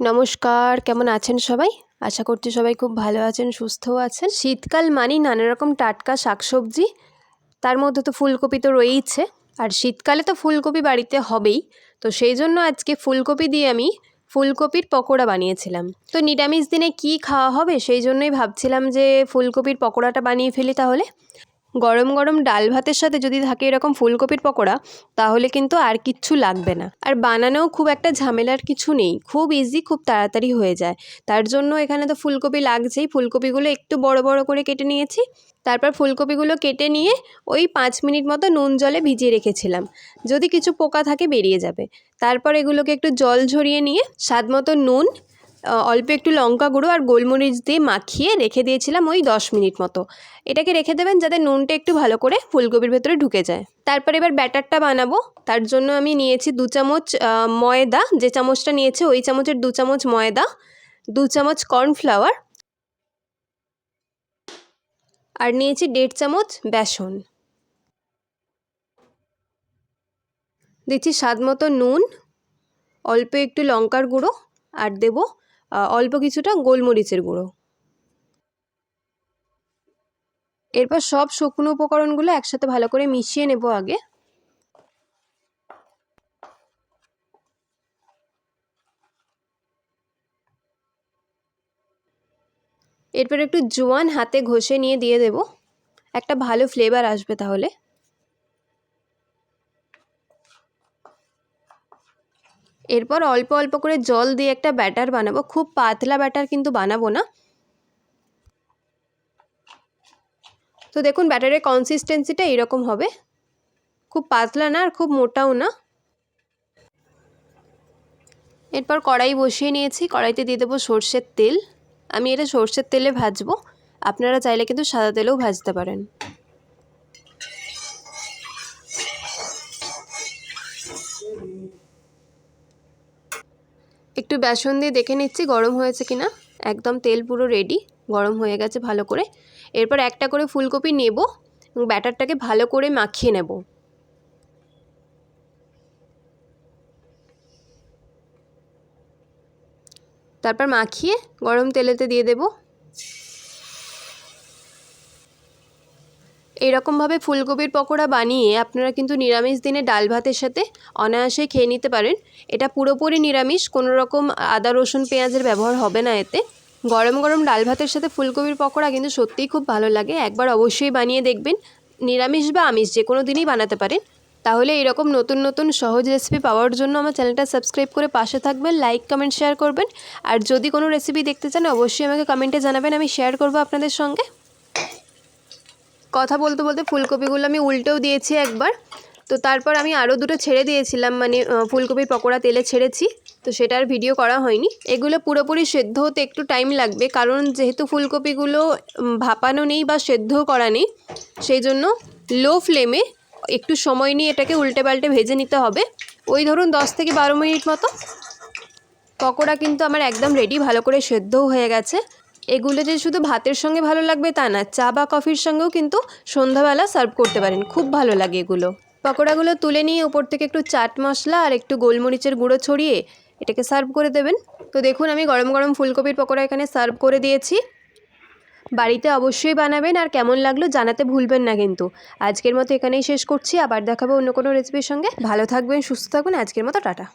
নমস্কার, কেমন আছেন সবাই? আশা করছি সবাই খুব ভালো আছেন, সুস্থও আছেন। শীতকাল মানেই নানা রকম টাটকা শাকসবজি। তার মধ্যে তো ফুলকপি তো রয়েইছে। আর শীতকালে তো ফুলকপি বাড়িতে হবেই। তো সেই জন্য আজকে ফুলকপি দিয়ে আমি ফুলকপির পকোড়া বানিয়েছিলাম। তো নিরামিষ দিনে কি খাওয়া হবে? সেই জন্যই ভাবছিলাম যে ফুলকপির পকোড়াটা বানিয়ে ফেলি তাহলে। গরম গরম ডাল ভাতের সাথে যদি থাকে এরকম ফুলকপির পকোড়া, তাহলে কিন্তু আর কিচ্ছু লাগবে না। আর বানানোও খুব একটা ঝামেলার কিছু নেই, খুব ইজি খুব তাড়াতাড়ি হয়ে যায়। তার জন্য এখানে তো ফুলকপি লাগছেই, ফুলকপিগুলো একটু বড় বড় করে কেটে নিয়েছি। তারপর ফুলকপিগুলো কেটে নিয়ে ওই পাঁচ মিনিট মতো নুন জলে ভিজিয়ে রেখেছিলাম। যদি কিছু পোকা থাকে বেরিয়ে যাবে। তারপর এগুলোকে একটু জল ঝরিয়ে নিয়ে, স্বাদ মতো নুন অল্প একটু লঙ্কা গুঁড়ো আর গোলমরিচ দিয়ে মাখিয়ে রেখে দিয়েছিলাম ওই দশ মিনিট মতো। এটাকে রেখে দেবেন যাতে নুনটা একটু ভালো করে ফুলকপির ভেতরে ঢুকে যায়। তারপর এবার ব্যাটারটা বানাবো। তার জন্য আমি নিয়েছি দু চামচ ময়দা। যে চামচটা নিয়েছে ওই চামচের দু চামচ ময়দা, দু চামচ কর্নফ্লাওয়ার আর নিয়েছি দেড় চামচ বেসন। দিচ্ছি স্বাদ মতো নুন, অল্প একটু লঙ্কার গুঁড়ো আর দেবো। অল্প কিছুটা গোলমরিচের গুঁড়ো। এরপর সব শুকনো উপকরণগুলো একসাথে ভালো করে মিশিয়ে নেব আগে। এরপর একটু জোয়ান হাতে ঘষে নিয়ে দিয়ে দেব। একটা ভালো ফ্লেভার আসবে তাহলে। এরপর অল্প অল্প করে জল দিয়ে একটা ব্যাটার বানাবো। খুব পাতলা ব্যাটার কিন্তু বানাবো না। তো দেখুন, ব্যাটারের কনসিস্টেন্সিটা এরকম হবে। খুব পাতলা না আর খুব মোটাও না। এরপর কড়াই বসিয়ে নিয়েছি। কড়াইতে দিয়ে দেবো সর্ষের তেল। আমি এটা সর্ষের তেলে ভাজবো। আপনারা চাইলে কিন্তু সাদা তেলেও ভাজতে পারেন। একটু বেসন দিয়ে দেখে নিচ্ছি গরম হয়েছে কি না একদম তেল পুরো রেডি গরম হয়ে গেছে ভালো করে। এরপর একটা করে ফুলকপি নেব এবং ব্যাটারটাকে ভালো করে মাখিয়ে নেব। তারপর মাখিয়ে গরম তেলেতে দিয়ে দেব। এইরকমভাবে ফুলকপির পকোড়া বানিয়ে আপনারা কিন্তু নিরামিষ দিনে ডাল ভাতের সাথে অনায়াসে খেয়ে নিতে পারেন। এটা পুরোপুরি নিরামিষ কোনো রকম আদা, রসুন, পেঁয়াজের ব্যবহার হবে না এতে। গরম গরম ডাল ভাতের সাথে ফুলকপির পকোড়া কিন্তু সত্যিই খুব ভালো লাগে। একবার অবশ্যই বানিয়ে দেখবেন। নিরামিষ বা আমিষ, যে কোনো দিনই বানাতে পারেন। তাহলে এরকম নতুন নতুন সহজ রেসিপি পাওয়ার জন্য আমার চ্যানেলটা সাবস্ক্রাইব করে পাশে থাকবেন, লাইক, কমেন্ট, শেয়ার করবেন। আর যদি কোনো রেসিপি দেখতে চান, অবশ্যই আমাকে কমেন্টে জানাবেন। আমি শেয়ার করব আপনাদের সঙ্গে। কথা বলতে বলতে ফুলকপিগুলো আমি উল্টেও দিয়েছি একবার। তো তারপর আমি আরও দুটো ছেড়ে দিয়েছিলাম মানে ফুলকপির পকোড়া তেলে ছেড়েছি। তো সেটার ভিডিও করা হয়নি। এগুলো পুরোপুরি সেদ্ধ হতে একটু টাইম লাগবে, কারণ যেহেতু ফুলকপিগুলো ভাপানো নেই বা সেদ্ধও করা নেই, সেই জন্য লো ফ্লেমে একটু সময় নিয়ে এটাকে উল্টে পাল্টে ভেজে নিতে হবে। ওই ধরুন দশ থেকে বারো মিনিট মতো। পকোড়া কিন্তু আমার একদম রেডি ভালো করে সেদ্ধও হয়ে গেছে। এগুলো যে শুধু ভাতের সঙ্গে ভালো লাগবে তা না, চা বা কফির সঙ্গেও কিন্তু সন্ধ্যাবেলা সার্ভ করতে পারেন। খুব ভালো লাগে এগুলো। পকোড়াগুলো তুলে নিয়ে উপর থেকে একটু চাট মশলা আর একটু গোলমরিচের গুঁড়ো ছড়িয়ে এটাকে সার্ভ করে দেবেন। তো দেখুন, আমি গরম গরম ফুলকপির পকোড়া এখানে সার্ভ করে দিয়েছি। বাড়িতে অবশ্যই বানাবেন আর কেমন লাগল জানাতে ভুলবেন না কিন্তু। আজকের মতো এখানেই শেষ করছি। আবার দেখাবো অন্য কোনো রেসিপির সঙ্গে। ভালো থাকবেন, সুস্থ থাকবেন আজকের মতো টাটা।